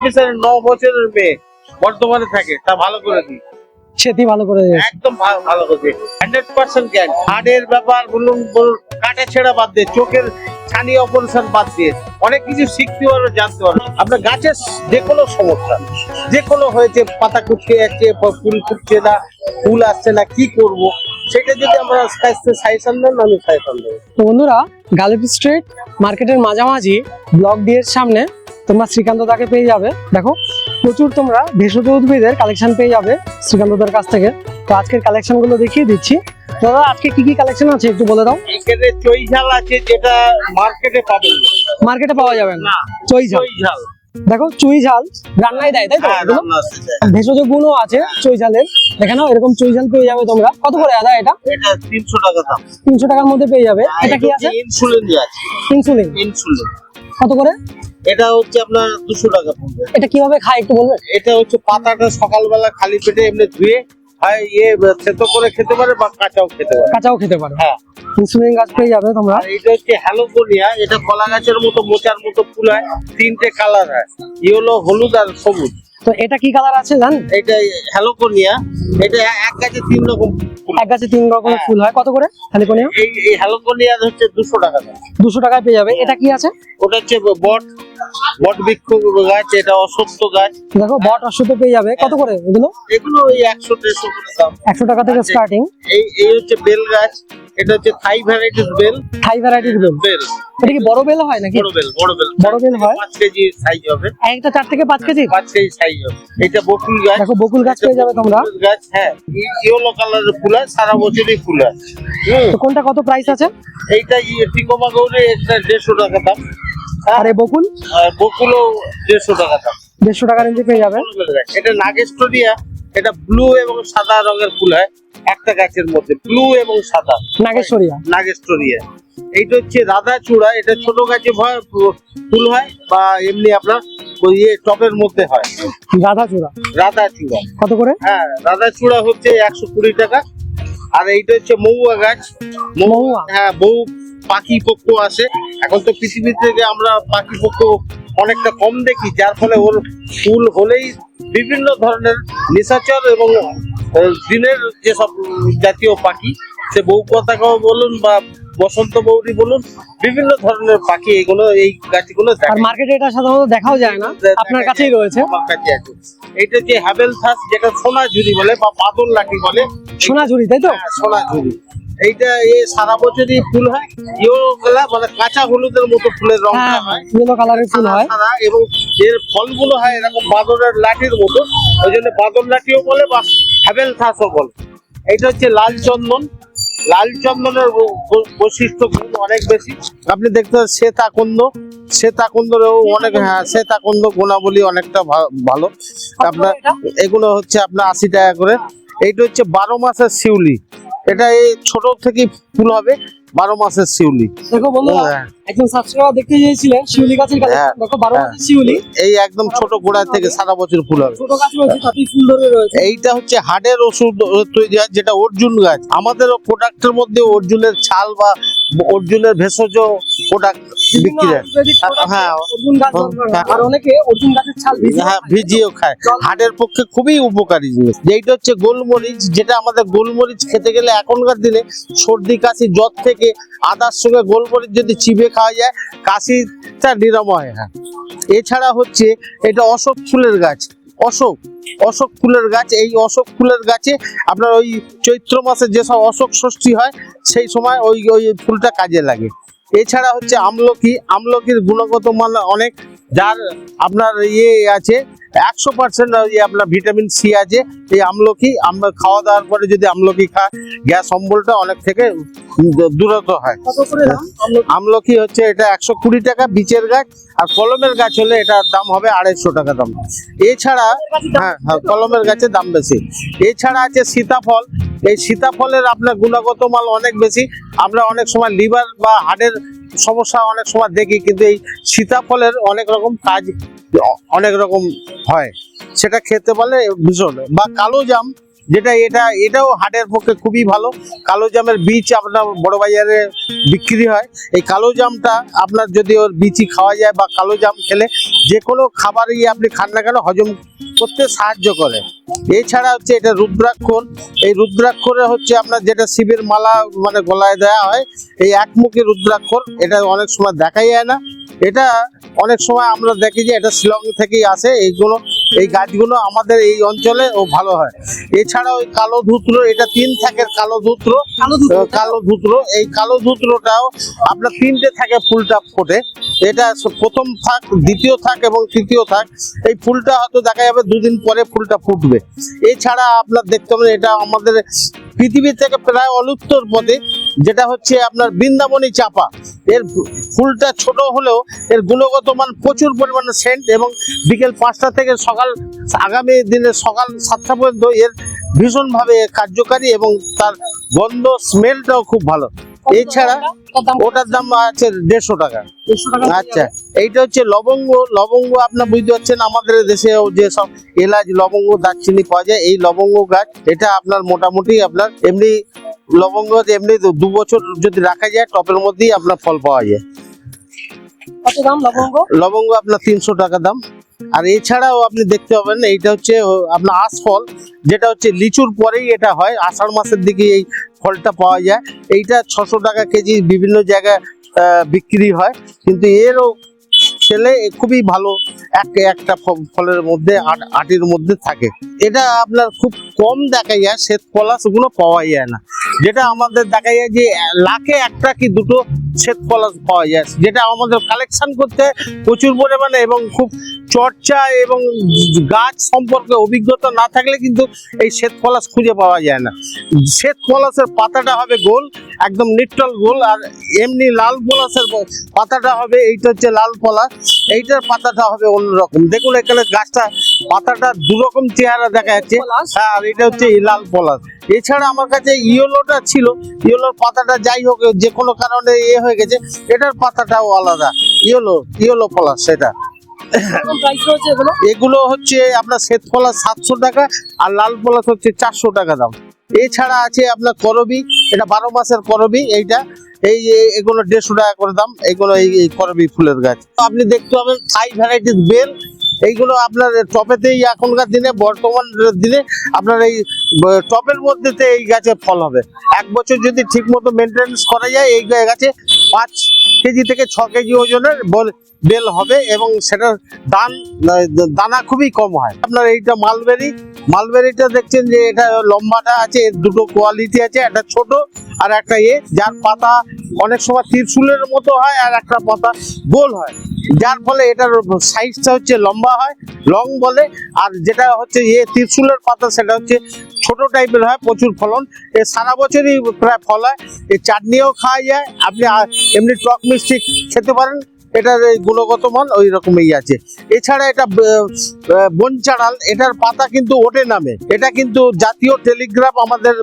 অফিসারের ন বছরের মেয়ে বর্ধমানে থাকে তা ভালো করে দিই। সেটি ভালো করে। একদম ভালো করে হান্ড্রেড পার্সেন্ট জ্ঞান। হার্টের ব্যাপার বলুন কাটা ছেঁড়া বাদ দিয়ে চোখের ছানি অপারেশন বাদ দিয়ে অনেক কিছু শিখতে পারবে জানতে পারবে। আপনার গাছের যে কোনো সমস্যা যে কোনো হয়েছে পাতা কুচকে যাচ্ছে ফুল ফুটছে না ফুল আসছে না কি করব? সেটা যদি আমরা সাজেশন দেন আমি সাজেশন দেবো। তো বন্ধুরা গালিব স্ট্রিট মার্কেটের মাঝামাঝি ব্লক ডি এর সামনে তোমরা শ্রীকান্ত দাকে পেয়ে যাবে। দেখো প্রচুর তোমরা ভেষজ উদ্ভিদের কালেকশন পেয়ে যাবে শ্রীকান্ত দার কাছ থেকে। তো আজকের কালেকশনগুলো দেখিয়ে দিচ্ছি। দাদা আজকে কি কি কালেকশন আছে একটু বলে দাও? এখানে চই ঝাল আছে যেটা মার্কেটে পাবেন মার্কেটে পাওয়া যাবে না। চই ঝাল। দেখো চুই ঝাল রান্নায় দেয় তাই তো? হ্যাঁ। ভেষজ গুণও আছে চই ঝালের। এরকম চই ঝাল পেয়ে যাবে তোমরা। কত করে দাদা এটা? এটা তিনশো টাকা দাম। তিনশো টাকার মধ্যে পেয়ে যাবে। এটা কি আছে? ইনসুলিন ইনসুলিন ইনসুলিন কত করে? এটা হচ্ছে আপনার দুশো টাকা পড়বে। এটা কীভাবে খায় একটু বলবেন? এটা হচ্ছে পাতাটা সকালবেলা খালি পেটে এমনি ধুয়ে হয় ইয়ে সেদ্ধ করে খেতে পারে বা কাঁচাও খেতে পারে। কাঁচাও খেতে পারে। হ্যাঁ। ইনসুলিন গাছ পেয়ে যাবে তোমরা। এটা হচ্ছে হ্যালোকোনিয়া এটা কলা গাছের মতো মোচার মতো ফুল হয় তিনটে কালার হয় ইয়েলো হলুদ আর সবুজ। তো এটা কি কালার আছে জানেন? এটা হ্যালোকোনিয়া। এটা এক গাছে তিন রকম এক গাছে তিন রকমের হ্যাঁ। ফুল হয়। কত করে হ্যালোকোনিয়া? এই হ্যালোকোনিয়া হচ্ছে দুশো টাকা দুশো টাকায় পেয়ে যাবে। এটা কি আছে? ওটা হচ্ছে বট। বট বৃক্ষ গাছ এটা অসত্য গাছ। দেখো বট অশ্বত পেয়ে যাবে। কত করে এগুলো? এগুলো ওই একশো দেড়শো করে দাম। একশো টাকা থেকে আচ্ছা। স্টার্টিং এই এই হচ্ছে বেল গাছ এটা হচ্ছে থাই ভ্যারাইটিস বেল। থাই ভ্যারাইটির বেল। বেল। এটা কি বড় বেল হয় নাকি? বড় বেল বড় বেল। বড় বেল হয়? পাঁচ কেজি সাইজ হবে। একটা চার থেকে পাঁচ কেজি? পাঁচ কেজি সাইজ হবে। এটা বকুল গাছ। দেখো বকুল গাছ পেয়ে যাবে তোমরা। গাছ হ্যাঁ। ইয়েলো কালারের ফুল হয় সারা বছরই ফুল হুম, কোনটা কত প্রাইস আছে? এইটা ইয়ে টিকোমা গৌরে এটা দেড়শো টাকা দাম। আর এই বকুল? বকুলও দেড়শো টাকা দাম। দেড়শো টাকা রেঞ্জে পেয়ে যাবে। বড় বেল গাছ। এটা নাগেস্টোরিয়া এটা ব্লু এবং সাদা রঙের ফুল হয় একটা গাছের মধ্যে ব্লু এবং সাদা। নাগেশ্বরিয়া। নাগেস্টোরিয়া এইটা হচ্ছে রাধা চূড়া এটা ছোট গাছে ফুল হয় বা এমনি আপনার ইয়ে টবের মধ্যে হয়। রাধা চূড়া রাধা চূড়া কত করে? হ্যাঁ রাধা চূড়া হচ্ছে একশো কুড়ি টাকা। আর এইটা হচ্ছে মৌয়া গাছ। মহুয়া। হ্যাঁ বহু পাখি পক্ষ আসে এখন তো পৃথিবী থেকে আমরা পাখি পক্ষ অনেকটা কম দেখি যার ফলে ওর ফুল হলেই বিভিন্ন ধরনের নিশাচর এবং দিনের যেসব জাতীয় পাখি সে বউ পতাকাও বলুন বা বসন্ত বৌরি বলুন বিভিন্ন ধরনের পাখি এগুলো এই গাছগুলো আর মার্কেটে এটা সাধারণত দেখাও যায় না আপনার কাছেই রয়েছে। আমার কাছে আছে। এইটা যে হ্যাভেল থাস যেটা সোনা ঝুরি বলে বা বাদল লাঠি বলে। সোনা সোনাঝুরি তাই তো? হ্যাঁ, সোনা ঝুরি এইটা এ সারা বছরই ফুল হয়। ইয়েলো কালার মানে কাঁচা হলুদের মতো ফুলের রংটা হ্যাঁ হয়। ইয়েলো কালারের ফুল হয়। এবং এর ফলগুলো হয় এরকম বাদরের লাঠির মতো। ওই জন্য বাদর লাঠিও বলে বা হ্যাভেল থাসও বলে। এটা হচ্ছে লাল চন্দন। লাল চন্দনের বৈশিষ্ট্য গুণ অনেক বেশি। আপনি দেখতে পাচ্ছেন শ্বেত আকন্দ শ্বেত অনেক হ্যাঁ শ্বেত আকন্দ গুণাবলী অনেকটা ভালো। আপনার এগুলো হচ্ছে আপনার আশি টাকা করে। এইটা হচ্ছে বারো মাসের শিউলি। এটা এই ছোট থেকে ফুল হবে। বারো মাসের শিউলি। দেখো বন্ধুরা হ্যাঁ। একজন সাবস্ক্রাইবার দেখতে চেয়েছিলেন শিউলি গাছের কাছে। হ্যাঁ, দেখো বারো হ্যাঁ। মাসের শিউলি। এই একদম ছোট গোড়া থেকে সারা বছর ফুল হবে। ছোট গাছ রয়েছে তাতেই ফুল ধরে রয়েছে। এইটা হচ্ছে হাড়ের ওষুধ তৈরি হয় যেটা অর্জুন গাছ। আমাদের প্রোডাক্টের মধ্যে অর্জুনের ছাল বা অর্জুনের ভেষজ প্রোডাক্ট বিক্রি হয়। হ্যাঁ। হয়। হ্যাঁ। আর অনেকে অর্জুন গাছের ছাল হ্যাঁ ভিজিয়েও খায়। হাড়ের পক্ষে খুবই উপকারী জিনিস। যেটা হচ্ছে গোলমরিচ যেটা আমাদের গোলমরিচ খেতে গেলে এখনকার দিনে সর্দি কাশি জ্বর থেকে আদার সঙ্গে গোলমরিচ যদি চিবে খাওয়া যায়, কাশিটা নিরাময়, হয়। এছাড়া হচ্ছে এটা অশোক ফুলের গাছ, অশোক অশোক ফুলের গাছ, এই অশোক ফুলের গাছে আপনার ওই চৈত্র মাসে যেসব অশোক ষষ্ঠী হয়, সেই সময় ওই ওই ফুলটা কাজে লাগে। এছাড়া হচ্ছে আমলকি, আমলকির গুণগত মান অনেক, যার আপনার ইয়ে আছে একশো পার্সেন্ট আপনার ভিটামিন সি আছে এই আমলকি আমরা খাওয়া দাওয়ার পরে যদি আমলকি খায় গ্যাস অম্বলটা অনেক থেকে দূরত হয়। আমলকি? হচ্ছে এটা একশো কুড়ি টাকা বীচের গাছ আর কলমের গাছ হলে এটার দাম হবে আড়াইশো টাকা দাম। এছাড়া হ্যাঁ হ্যাঁ কলমের গাছের দাম বেশি। এছাড়া আছে সীতাফল এই সীতাফলের আপনার গুণগত মাল অনেক বেশি। আমরা অনেক সময় লিভার বা হার্টের সমস্যা অনেক সময় দেখি, কিন্তু এই সীতাফলের অনেক রকম কাজ অনেক রকম হয়। সেটা খেতে পারলে ভীষণ। বা কালো জাম যেটা এটা, এটাও হাটের পক্ষে খুবই ভালো। কালো জামের বীজ আপনার বড় বাজারে বিক্রি হয়। এই কালো জামটা আপনার যদি ওর বীজই খাওয়া যায় বা কালো জাম খেলে যে কোনো খাবারই আপনি খান না কেন, হজম করতে সাহায্য করে। এছাড়া হচ্ছে এটা রুদ্রাক্ষর। এই রুদ্রাক্ষরে হচ্ছে আপনার যেটা শিবের মালা মানে গলায় দেওয়া হয়, এই একমুখী রুদ্রাক্ষর, এটা অনেক সময় দেখাই যায় না। এটা অনেক সময় আমরা দেখি যে এটা শিলং থেকেই আসে। এইগুলো এই গাছগুলো আমাদের এই অঞ্চলে ও ভালো হয়। এছাড়া ওই কালো ধুত্র এটা তিন থাকের কালো ধুত্র। কালো ধুত্র। এই কালো ধুত্রটাও আপনার তিনটে থাকে ফুলটা ফোটে। এটা প্রথম থাক দ্বিতীয় থাক এবং তৃতীয় থাক। এই ফুলটা হয়তো দেখা যাবে দুদিন পরে ফুলটা ফুটবে। এছাড়া আপনার দেখতে পাবেন এটা আমাদের পৃথিবী থেকে প্রায় অলুপ্তর পথে যেটা হচ্ছে আপনার বৃন্দাবনী চাপা। এর ফুলটা ছোট হলেও এর গুণগত মান প্রচুর পরিমাণে সেন্ট এবং বিকেল পাঁচটা থেকে সকাল আগামী দিনে সকাল সাতটা পর্যন্ত এর ভীষণভাবে কার্যকারী এবং তার গন্ধ স্মেলটাও খুব ভালো। এছাড়া ওটার দাম আছে দেড়শো টাকা। আচ্ছা এইটা হচ্ছে লবঙ্গ। লবঙ্গ আপনার বুঝতে পারছেন আমাদের দেশে যে সব এলাচ লবঙ্গ দারচিনি পাওয়া যায়। এই লবঙ্গ গাছ এটা আপনার মোটামুটি আপনার এমনি লবঙ্গ এমনি দু- বছর যদি রাখা যায় টপের মধ্যেই আপনার ফল পাওয়া যায়। কত দাম লবঙ্গ? লবঙ্গ আপনার তিনশো টাকা দাম। আর এছাড়াও আপনি দেখতে পাবেন এইটা হচ্ছে আপনার আঁশফল যেটা হচ্ছে লিচুর পরেই এটা হয় আষাঢ় মাসের দিকে এই ফলটা পাওয়া যায়। এইটা ছশো টাকা কেজি বিভিন্ন জায়গায় বিক্রি হয়। কিন্তু এরও ছেলে খুবই ভালো এক একটা ফলের মধ্যে আট- আটির মধ্যে থাকে। এটা আপনার খুব কম দেখা যায় শ্বেত পলাশ ওগুলো পাওয়া যায় না। যেটা আমাদের দেখা যায় যে লাখে একটা কি দুটো শ্বেত পলাশ পাওয়া যায় যেটা আমাদের কালেকশন করতে প্রচুর পরিমাণে এবং খুব চর্চা এবং গাছ সম্পর্কে অভিজ্ঞতা না থাকলে কিন্তু এই শ্বেত পলাশ খুঁজে পাওয়া যায় না। শ্বেত পলাশের পাতাটা হবে গোল একদম নিটল গোল আর এমনি লাল পলাশের পাতাটা হবে এইটা হচ্ছে লাল পলাশ এইটার পাতাটা হবে অন্যরকম। দেখুন এখানে গাছটা পাতাটা দুরকম চেহারা দেখা যাচ্ছে হ্যাঁ আর এটা হচ্ছে লাল পলাশ। এছাড়া আমার কাছে ইয়েলোটা ছিল। ইয়েলোর পাতাটা যাই হোক যে কোনো কারণে এ হয়ে গেছে। এটার পাতাটাও আলাদা। ইয়েলো ইয়েলো পলাশ সেটা। এগুলো? হচ্ছে আপনার শ্বেত পলাশ সাতশো টাকা আর লাল পলাশ হচ্ছে চারশো টাকা দাম। এছাড়া আছে আপনার করবি এটা বারো মাসের করবি এইটা। এই এগুলো দেড়শো টাকা করে দাম। এগুলো এই করবি ফুলের গাছ। তো আপনি দেখতে পাবেন থাই ভ্যারাইটিস বেল এইগুলো আপনার টপেতেই এখনকার দিনে, বর্তমান দিনে আপনার এই টপের মধ্যেতে এই গাছে ফল হবে। এক বছর যদি ঠিক মতো মেনটেন্স করা যায়, এই গাছে পাঁচ কেজি থেকে ছ কেজি ওজনের বেল হবে এবং সেটার দান, দানা খুবই কম হয়। আপনার এইটা মালবেরি মালবেরিটা দেখছেন যে এটা লম্বাটা আছে এর দুটো কোয়ালিটি আছে, একটা ছোট আর একটা এ, যার পাতা অনেক সময় ত্রিশুলের মতো হয় আর একটা পাতা গোল হয়। যার ফলে এটার সাইজটা হচ্ছে লম্বা হয় লং বলে, আর যেটা হচ্ছে এ ত্রিশুলের পাতা, সেটা হচ্ছে ছোট টাইপের হয়, প্রচুর ফলন। এ সারা বছরই প্রায় ফল হয়। এই চাটনিও খাওয়া যায়। আপনি এমনি টক মিষ্টি খেতে পারেন। এটার এই গুণগত মান ওই রকমই আছে। এছাড়া এটা বনচাড়াল এটার পাতা কিন্তু ওঠে নামে। এটা কিন্তু জাতীয় টেলিগ্রাফ, আমাদের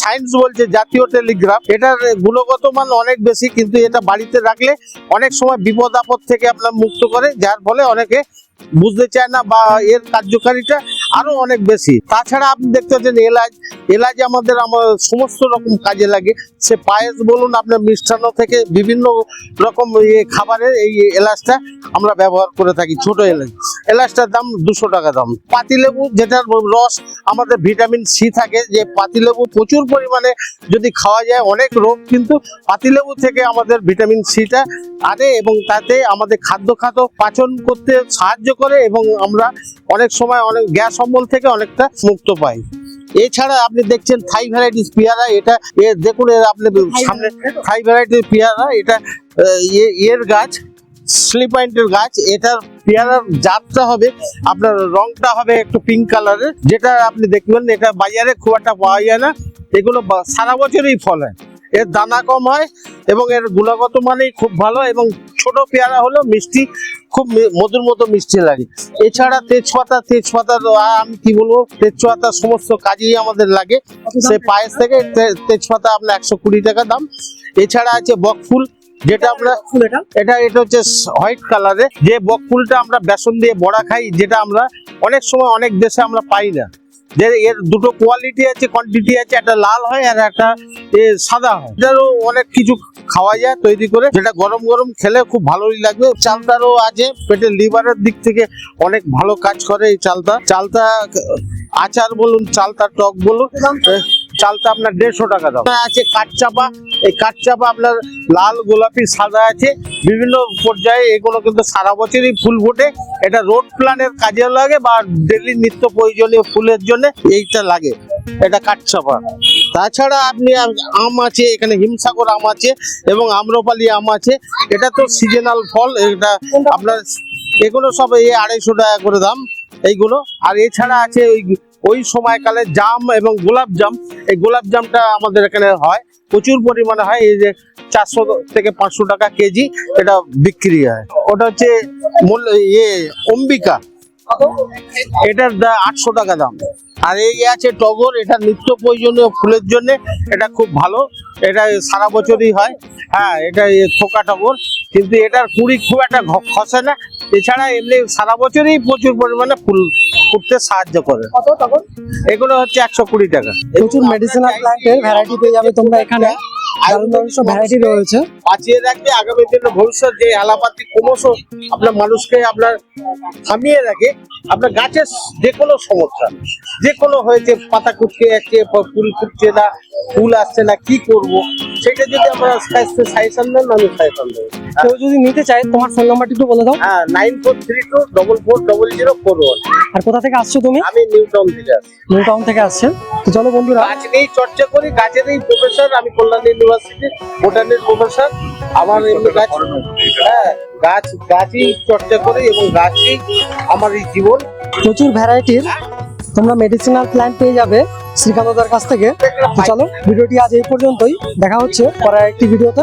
সায়েন্স বলছে জাতীয় টেলিগ্রাফ। এটার গুণগত মান অনেক বেশি, কিন্তু এটা বাড়িতে রাখলে অনেক সময় বিপদ আপদ থেকে আপনার মুক্ত করে, যার ফলে অনেকে বুঝতে চায় না বা এর কার্যকারিতা আরও অনেক বেশি। তাছাড়া আপনি দেখতে পাচ্ছেন এলাচ এলাচ আমাদের আমার সমস্ত রকম কাজে লাগে। সে পায়েস বলুন, আপনার মিষ্টান্ন থেকে বিভিন্ন রকম ইয়ে খাবারের এই এলাচটা আমরা ব্যবহার করে থাকি, ছোট এলাচ। এলাচটার দাম দুশো টাকা দাম। পাতিলেবু যেটার রস, আমাদের ভিটামিন সি থাকে, যে পাতিলেবু প্রচুর পরিমাণে যদি খাওয়া যায়, অনেক রোগ কিন্তু পাতিলেবু থেকে আমাদের ভিটামিন সিটা আনে এবং তাতে আমাদের খাদ্য খাদ্য পাচন করতে সাহায্য করে এবং আমরা অনেক সময় অনেক গ্যাস অম্বল থেকে অনেকটা মুক্ত পাই। এছাড়া আপনি দেখছেন থাই ভ্যারাইটিস পেয়ারা এটা দেখুন এর আপনি সামনে থাই ভ্যারাইটির পেয়ারা এটা এর গাছ স্লিপাইন্টের গাছ এটার পেয়ারার জাতটা হবে আপনার রংটা হবে একটু পিঙ্ক কালারের যেটা আপনি দেখবেন এটা বাজারে খুব একটা পাওয়া যায় না এগুলো সারা বছরই ফল। হয় এর দানা কম হয় এবং এর গুণগত মানেই খুব ভালো এবং ছোট পেয়ারা হলো মিষ্টি খুব মধুর মতো মিষ্টি লাগে। এছাড়া তেজপাতা তেজপাতা তো আমি কি বলব তেজপাতা সমস্ত কাজেই আমাদের লাগে। সে পায়েস থেকে তেজপাতা আপনার একশো কুড়ি টাকা দাম। এছাড়া আছে বকফুল যেটা আমরা এটা? এটা এটা হচ্ছে হোয়াইট কালারে যে বকফুলটা আমরা বেসন দিয়ে বড়া খাই যেটা আমরা অনেক সময় অনেক দেশে আমরা পাই না। যে এর দুটো কোয়ালিটি আছে কোয়ান্টিটি আছে, একটা লাল হয় আর একটা সাদা হয়। এটারও অনেক কিছু খাওয়া যায় তৈরি করে, যেটা গরম গরম খেলে খুব ভালোই লাগবে। চালটারও আছে পেটের লিভারের দিক থেকে অনেক ভালো কাজ করে এই চালটা। চালটা আচার বলুন চালতা টক বলুন। এ, চালতা আপনার দেড়শো টাকা দাম। আছে কাঠচাপা। এই কাঠচাপা আপনার লাল গোলাপি সাদা আছে। বিভিন্ন পর্যায়ে এগুলো কিন্তু সারা বছরই ফুল ফোটে। এটা রোড প্ল্যানের কাজে লাগে বা ডেলি নিত্য প্রয়োজনীয় ফুলের জন্য এইটা লাগে। এটা কাঠচাপা। তাছাড়া আপনি আম আছে এখানে হিমসাগর আম আছে এবং আম্রপালি আম আছে। এটা তো সিজনাল ফল এটা আপনার এগুলো সব এই আড়াইশো টাকা করে দাম এইগুলো। আর এছাড়া আছে ওই ওই সময়কালে জাম এবং গোলাপ জাম, এই গোলাপ জামটা আমাদের এখানে হয়। প্রচুর পরিমাণে হয়, এই যে চারশো থেকে পাঁচশো টাকা কেজি এটা বিক্রি হয়। ওটা হচ্ছে মূল্য ইয়ে অম্বিকা। এটার আটশো টাকা দাম। আর এই আছে টগর, এটা নিত্য প্রয়োজনীয় ফুলের জন্য, এটা খুব ভালো। এটা সারা বছরই হয়। হ্যাঁ এটা থোকা টগর। কিন্তু এটার কুড়ি খুব একটা খসে না। এছাড়া এমনি সারা বছরই প্রচুর পরিমাণে ফুল ফুটতে সাহায্য করে। কত তখন? এগুলো হচ্ছে একশো কুড়ি টাকা। প্রচুর মেডিসিনাল প্ল্যান্টের ভ্যারাইটি পেয়ে যাবে তোমরা এখানে। ভ্যারাইটি রয়েছে। বাঁচিয়ে রাখবে আগামী দিনে ভবিষ্যৎ যে অ্যালাপাতি ক্রমশ আপনার মানুষকে আপনার থামিয়ে রাখে আপনার গাছের যে কোনো সমস্যা যে কোনো হয়েছে পাতা কুচকে যাচ্ছে ফুল ফুটছে না ফুল আসছে না কি করব? সেটা যদি আমরা স্বাস্থ্য সাজেশন দেন আমি সাজেশন দেবো কেউ যদি নিতে চায় তোমার ফোন নাম্বারটি একটু বলে দাও। হ্যাঁ nine four three two double four double zero four one আর কোথা থেকে আসছো তুমি? আমি নিউ টাউন থেকে আসি নিউ টাউন থেকে আসছেন তো চলো বন্ধুরা। গাছ নিয়েই চর্চা করি গাছের এই প্রফেসর আমি কল্যাণ ইউনিভার্সিটি বোটানির প্রফেসর আমার এমনি গাছ হ্যাঁ গাছ গাছই চর্চা করি এবং গাছই আমার এই জীবন। প্রচুর ভ্যারাইটির তোমরা মেডিসিনাল প্ল্যান্ট পেয়ে যাবে। শ্রীকান্তদার কাছ থেকে। চলো ভিডিওটি আজ এই পর্যন্তই। দেখা হচ্ছে পরে একটি ভিডিওতে।